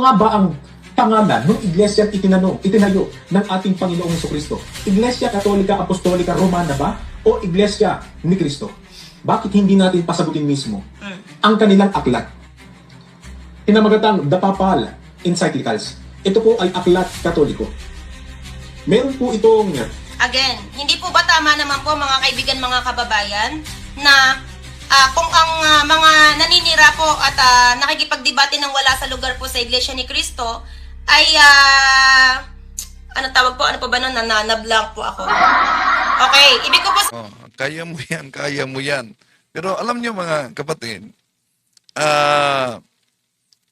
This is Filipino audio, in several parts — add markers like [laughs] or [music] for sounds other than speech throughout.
nga ba ang pangalan ng iglesia itinanong, itinayo ng ating Panginoong Heso Kristo? Iglesia Katolika Apostolika Romana ba? O Iglesia ni Kristo? Bakit hindi natin pasagutin mismo ang kanilang aklat? Pinamagatang The Papal Encyclicals. Ito po ay aklat katoliko. Meron po itong Again, hindi po ba tama naman po mga kaibigan, mga kababayan, na ah, kung ang ah, mga naninira po at ah, nakikipagdebate ng wala sa lugar po sa Iglesia ni Cristo ay ah, ano tawag po? Ano po ba nun? Nananablank po ako. Okay, ibig ko po Oh, kaya mo yan, kaya mo yan. Pero alam niyo mga kapatid, ah,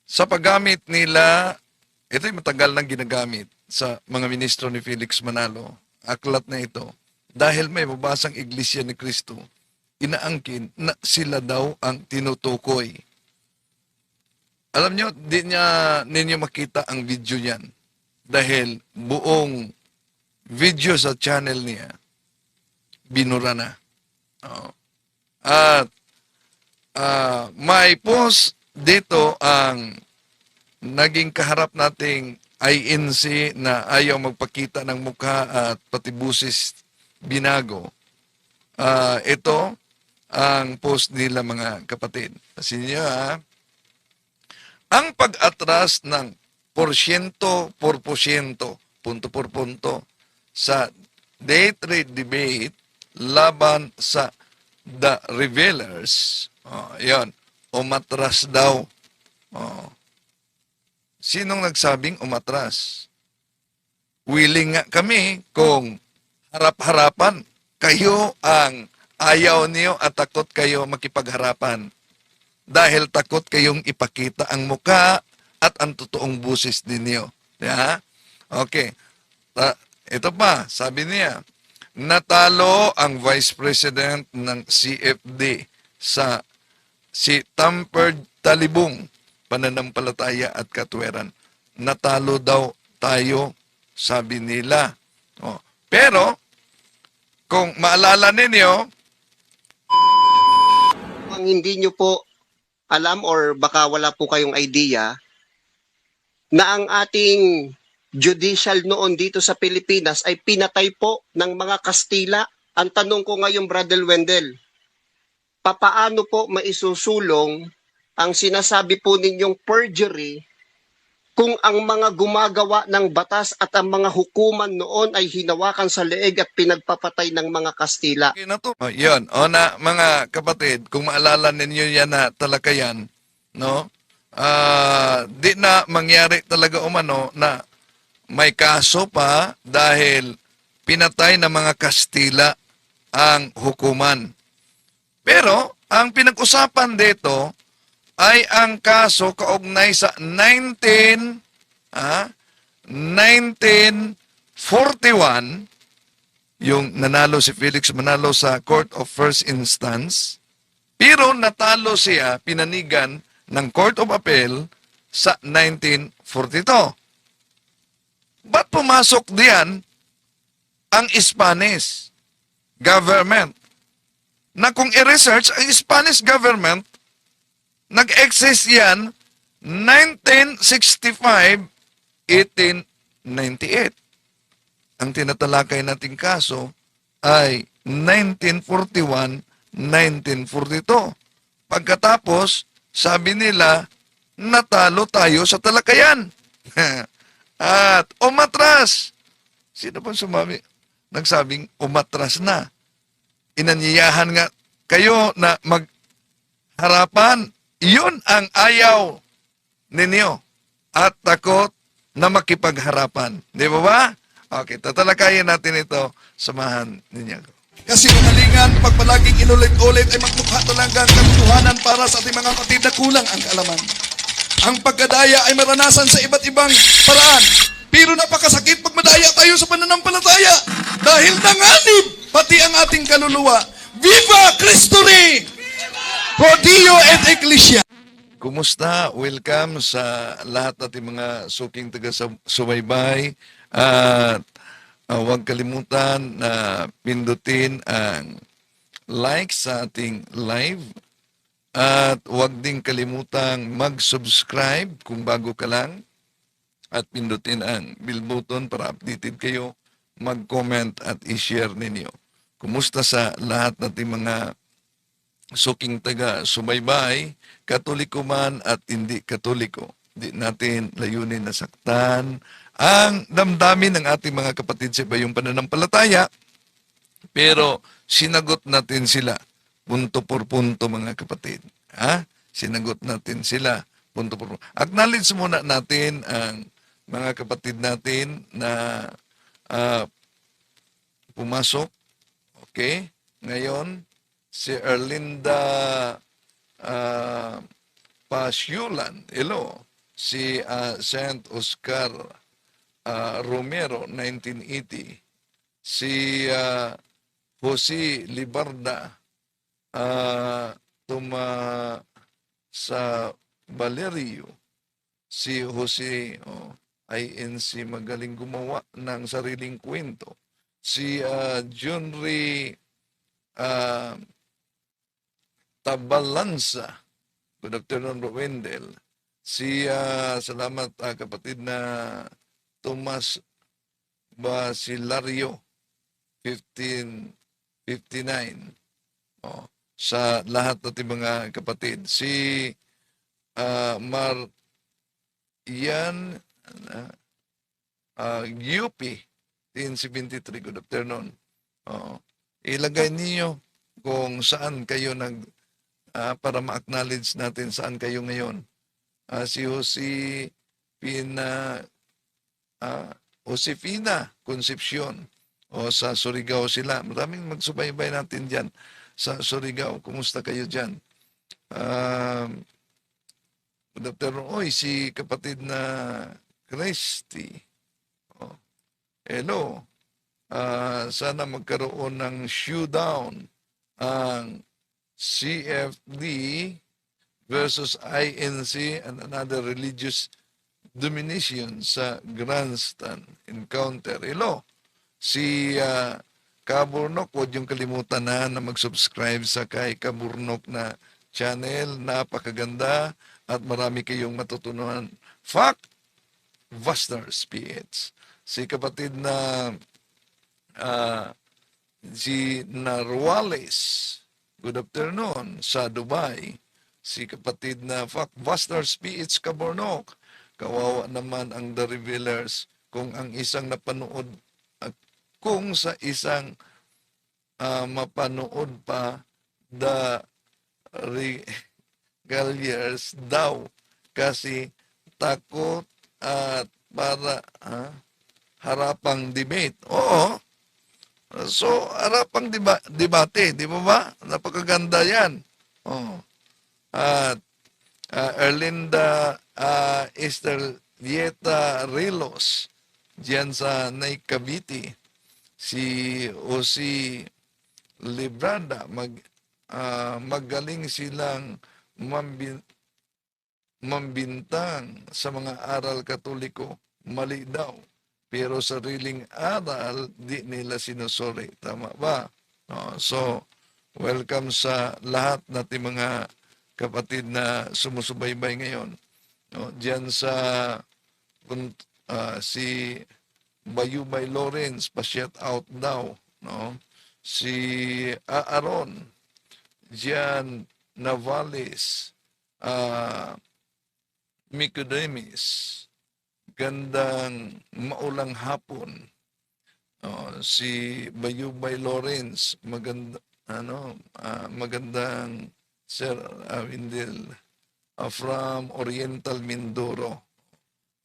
sa paggamit nila, ito'y matagal nang ginagamit sa mga ministro ni Felix Manalo, aklat na ito, dahil may mabasang iglesia ni Kristo, inaangkin na sila daw ang tinutukoy. Alam niyo, di niya ninyo makita ang video niyan dahil buong video sa channel niya binura na. Oo. At ah, may post dito ang naging kaharap nating INC na ayaw magpakita ng mukha at pati busis binago. Ah, ito ang post nila mga kapatid. Kasi niyo ha, ang pag-atras ng porsyento por porsyento, punto por punto, sa day trade debate laban sa The Revealers, oh, yon, umatras daw. Oh. Sinong nagsabing umatras? Willing nga kami kung harap-harapan. Kayo ang ayaw niyo at takot kayo makipagharapan. Dahil takot kayong ipakita ang muka at ang totoong busis ninyo. Yeah? Okay. Ta- ito pa, sabi niya, natalo ang Vice President ng CFD sa si Tamperd Talibong, pananampalataya at katweran. Natalo daw tayo, sabi nila. Oh. Pero, kung maalala ninyo, ang hindi nyo po alam or baka wala po kayong idea na ang ating judicial noon dito sa Pilipinas ay pinatay po ng mga Kastila. Ang tanong ko ngayon, Brother Wendell, papaano po maisusulong ang sinasabi po ninyong perjury kung ang mga gumagawa ng batas at ang mga hukuman noon ay hinawakan sa leeg at pinagpapatay ng mga Kastila? Okay na to. Oh, yun. O na, mga kapatid, kung maalala ninyo yan na talakayan, no? Ah, di na mangyari talaga umano na may kaso pa dahil pinatay ng mga Kastila ang hukuman. Pero, ang pinag-usapan dito ay ang kaso kaugnay sa 19 ah, 1941 yung nanalo si Felix Manalo sa Court of First Instance, pero natalo siya pinanigan ng Court of Appeal sa 1942. Ba't pumasok diyan ang Spanish government? Na kung i-research, ang Spanish government, nag-exist yan 1965, 1898 ang tinatalakay nating kaso ay 1941, 1942. Pagkatapos, sabi nila, natalo tayo sa talakayan. [laughs] At umatras. Sino ba sumami? Nagsabing umatras na. Inanyayahan nga kayo na magharapan. Yun ang ayaw ninyo. At takot na makipagharapan. Di ba ba? Okay, tatalakayin natin ito. Samahan ninyo. Kasi umalingan, pag palaging inulit-ulit ay magmukha talaga ang katotohanan para sa ating mga kapatid na kulang ang kaalaman. Ang pagkadaya ay maranasan sa iba't ibang paraan. Pero napakasakit pag madaya tayo sa pananampalataya. Dahil nanganib pati ang ating kaluluwa. Viva Cristo Rey! Pro Dio et Ecclesia! Kumusta? Welcome sa lahat nating mga suking taga-subaybay. At uh, huwag kalimutan na pindutin ang like sa ating live. At huwag din kalimutang mag-subscribe kung bago ka lang at pindutin ang bell button para updated kayo, mag-comment at i-share ninyo. Kumusta sa lahat nating mga suking taga subaybay, katoliko man at hindi katoliko. Di natin layunin na saktan ang damdamin ng ating mga kapatid sa ibayong pananampalataya, pero sinagot natin sila punto por punto mga kapatid. Ha? Sinagot natin sila punto por punto. Acknowledge muna natin ang mga kapatid natin na ah, pumasok. Okay? Ngayon, si Erlinda uh, Pasyulan, hello. Si ah, Saint Oscar ah, Romero, 1980. Si ah, Jose Libarda, ah, tuma sa Valerio. Si Jose, oh, INC, magaling gumawa ng sariling kwento. Si ah, Junri ah, Tabalansa, good afternoon, Wendell. Si, ah, salamat ah, kapatid na Tomas Basilario, 1559. Oh, sa lahat natin mga kapatid. Si ah, Mar Ian uh, uh, UP 1073 good afternoon. Oh, ilagay niyo kung saan kayo nag ah, para ma-acknowledge natin saan kayo ngayon. Ah, si Jose Pina ah, Josefina Concepcion o sa Surigao sila. Maraming magsubaybay natin diyan sa Surigao. Kumusta kayo diyan? Um, good afternoon. Si kapatid na Christy. Oh. Hello. Ah, sana magkaroon ng showdown ang CFD versus INC and another religious domination sa grandstand encounter. Hello, si uh, Kaburnok, huwag yung kalimutan na na mag-subscribe sa kay Kaburnok na channel. Napakaganda at marami kayong matutunan. Fact, Busters PH. Si kapatid na ah, si Narwales, good afternoon, sa Dubai. Si kapatid na Fuckbusters PH Kabornok. Kawawa naman ang The Revealers kung ang isang napanood at kung sa isang ah, mapanood pa The Regaliers daw kasi takot at para ah, harapang debate. Oo. So, harapang diba, debate, di ba ba? Napakaganda yan. Oh. At ah, Erlinda uh, Esther Dieta Rilos, diyan sa Nay Cavite. Si Osi Librada, mag, ah, magaling silang mambin, mambintang sa mga aral katoliko. Mali daw. Pero sariling aral, di nila sinusuri. Tama ba? No, so, welcome sa lahat natin mga kapatid na sumusubaybay ngayon. No, diyan sa ah, si Bayubay Lawrence, pa-shout out daw. No? Si Aaron, Jan Navales, ah Micodemis, gandang maulang hapon. Oh, si Bayubay Lawrence, maganda ano, ah, magandang Sir Awindel ah, from Oriental Mindoro.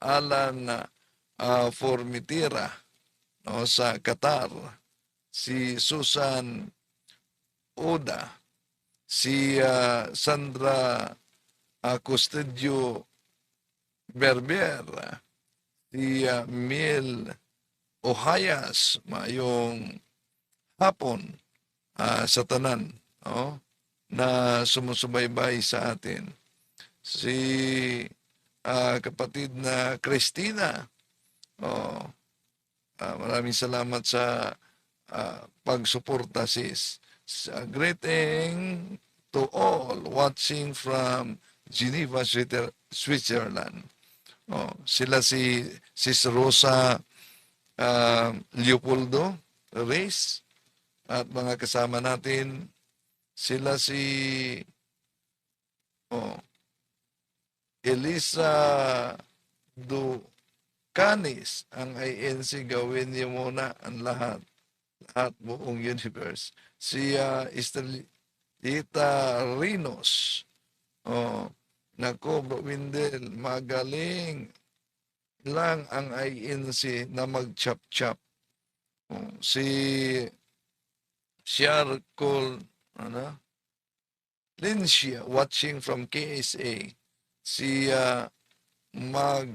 Alan uh, Formitira no, sa Qatar. Si Susan Oda. Si ah, Sandra uh, Custodio Berber, si uh, Mil Ohayas, mayong hapon ah, sa tanan, no? na sumusubaybay sa atin. Si ah, kapatid na Christina, oh, ah, maraming salamat sa ah, pagsuporta sis. Sa greeting to all watching from Geneva, Switzerland. Oh, sila si Sis Rosa ah, Leopoldo Reyes at mga kasama natin sila si oh, Elisa Ducanis ang INC gawin niyo muna ang lahat lahat buong universe. Si uh, Estelita Rinos. Oh nako Windel magaling lang ang INC na mag-chop-chop. Oh, si Sharkol ano? Lincia watching from KSA si uh, Mag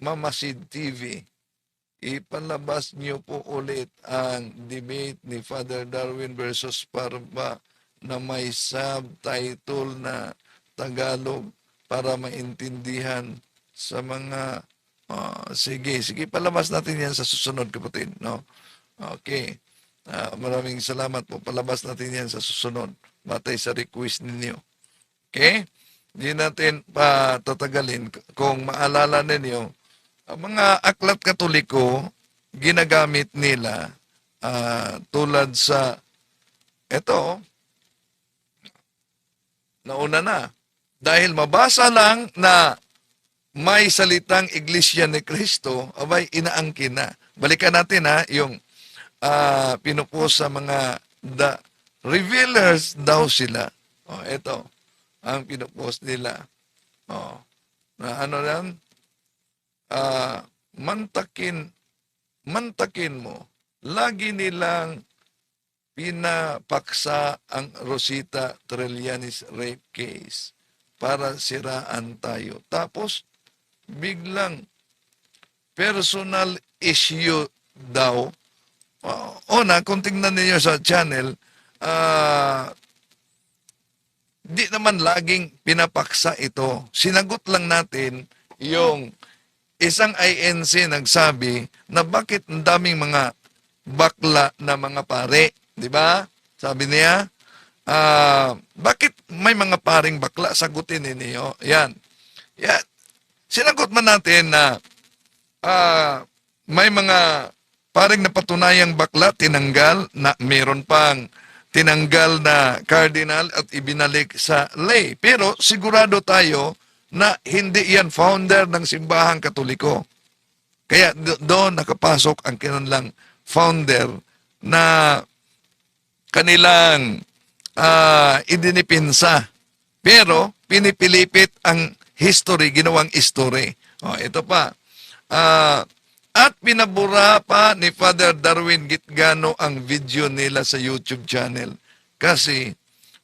Mamasid TV ipalabas niyo po ulit ang debate ni Father Darwin versus Parba na may subtitle na Tagalog para maintindihan sa mga ah, sige sige palabas natin yan sa susunod kapatid no? Okay. Ah, maraming salamat po. Palabas natin yan sa susunod batay sa request ninyo. Okay? Hindi natin pa tatagalin kung maalala ninyo ang mga aklat katoliko ginagamit nila ah, tulad sa ito nauna na dahil mabasa lang na may salitang iglesia ni Kristo abay inaangkin na. Balikan natin ha yung ah pinupos sa mga the revealers daw sila. Oh ito ang pinupost nila. Oh na ano lang? Ah mantakin mantakin mo. Lagi nilang pinapaksa ang Rosita Trillanes rape case para siraan tayo. Tapos, biglang personal issue daw. Uh, una, kung tingnan ninyo sa channel, ah, di naman laging pinapaksa ito. Sinagot lang natin yung isang INC nagsabi na bakit ang daming mga bakla na mga pare, di ba? Sabi niya, ah, bakit may mga paring bakla? Sagutin ninyo. Yan. Yan. Sinagot man natin na ah, may mga paring napatunayang bakla tinanggal na meron pang tinanggal na cardinal at ibinalik sa lay. Pero sigurado tayo na hindi yan founder ng simbahang katoliko. Kaya do- doon nakapasok ang kanilang founder na kanilang ah, idinipinsa. Pero pinipilipit ang history, ginawang history. O, ito pa. Ah, at pinabura pa ni Father Darwin Gitgano ang video nila sa YouTube channel. Kasi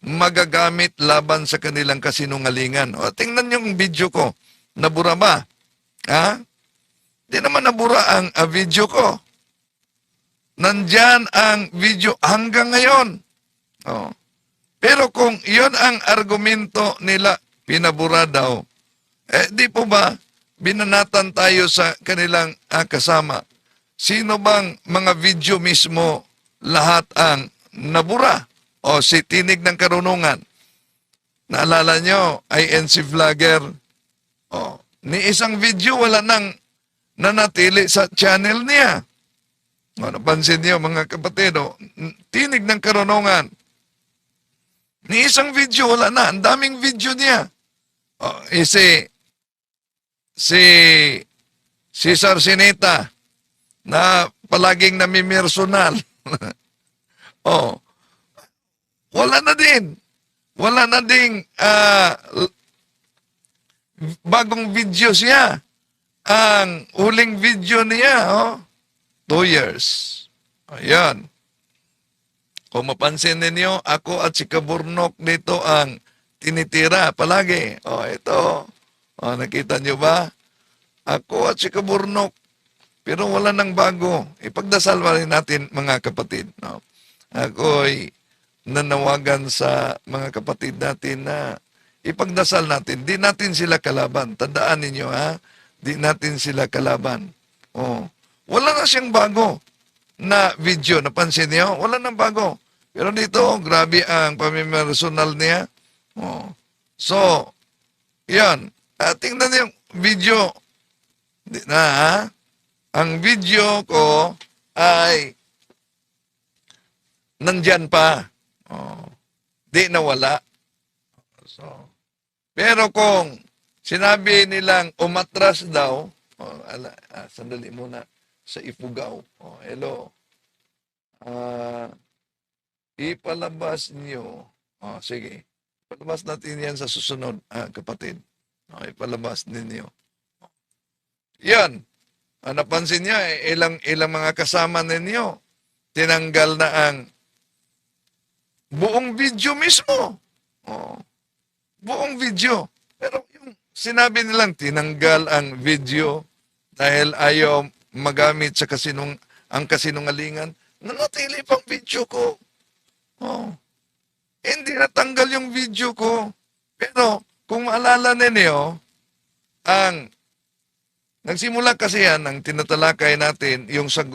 magagamit laban sa kanilang kasinungalingan. O, tingnan yung video ko. Nabura ba? Ha? Di naman nabura ang ah, video ko. Nandyan ang video hanggang ngayon. Oh. Pero kung iyon ang argumento nila, pinabura daw, eh di po ba binanatan tayo sa kanilang ah, kasama? Sino bang mga video mismo lahat ang nabura? O si Tinig ng Karunungan? Naalala nyo, INC Vlogger? O, ni isang video wala nang nanatili sa channel niya. O, napansin niyo mga kapatid, o, Tinig ng Karunungan. Ni isang video wala na, ang daming video niya. O, eh, si si Cesar Sineta na palaging namimersonal. [laughs] oh. Wala na din. Wala na ding l- bagong video siya. Ang huling video niya, oh, two years. Ayan. Kung mapansin ninyo, ako at si Kaburnok dito ang tinitira palagi. O, ito. O, nakita nyo ba? Ako at si Kaburnok. Pero wala nang bago. Ipagdasal pa rin natin, mga kapatid. No? Ako'y nanawagan sa mga kapatid natin na ipagdasal natin. Di natin sila kalaban. Tandaan ninyo, ha? Di natin sila kalaban. Oh. Wala na siyang bago na video. Napansin niyo? Wala nang bago. Pero dito, grabe ang pamimersonal niya. Oh. So, yan. Uh, tingnan niyo video. Na, ha? Ang video ko ay nandyan pa. Oh. Di nawala. So, pero kung sinabi nilang umatras daw, oh, ala, ah, sandali muna, sa Ifugao. Oh, hello. Ah, ipalabas niyo. Oh, sige. Ipalabas natin yan sa susunod, ah, kapatid. Oh, ipalabas ninyo. Yan. Ah, napansin niya, eh, ilang, ilang mga kasama ninyo, tinanggal na ang buong video mismo. Oh. Buong video. Pero yung sinabi nilang tinanggal ang video dahil ayaw magamit sa kasinung ang kasinungalingan, nanatili pang video ko. Oh. Hindi natanggal yung video ko. Pero kung maalala ninyo, ang nagsimula kasi yan, ang tinatalakay natin, yung sag,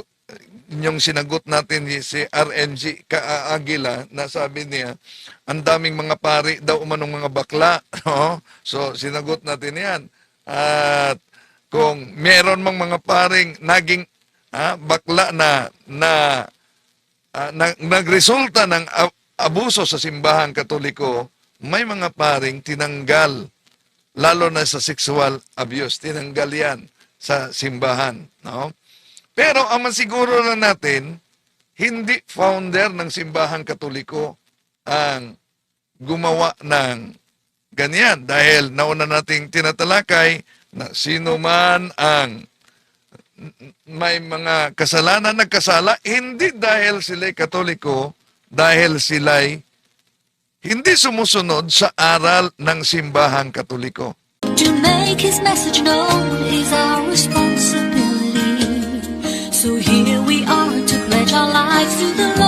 yung sinagot natin si RNG Kaagila na sabi niya, ang daming mga pari daw umanong mga bakla. [laughs] No? So, sinagot natin yan. At kung meron mang mga paring naging ah, bakla na na, ah, na nagresulta ng ab- abuso sa simbahan katoliko, may mga paring tinanggal lalo na sa sexual abuse, tinanggal yan sa simbahan. No? Pero ang masiguro na natin, hindi founder ng simbahan katoliko ang gumawa ng ganyan dahil nauna nating tinatalakay na sino man ang may mga kasalanan nagkasala, hindi dahil sila'y katoliko, dahil sila'y hindi sumusunod sa aral ng simbahang katoliko. To make his message known is our responsibility. So here we are to pledge our lives to the Lord.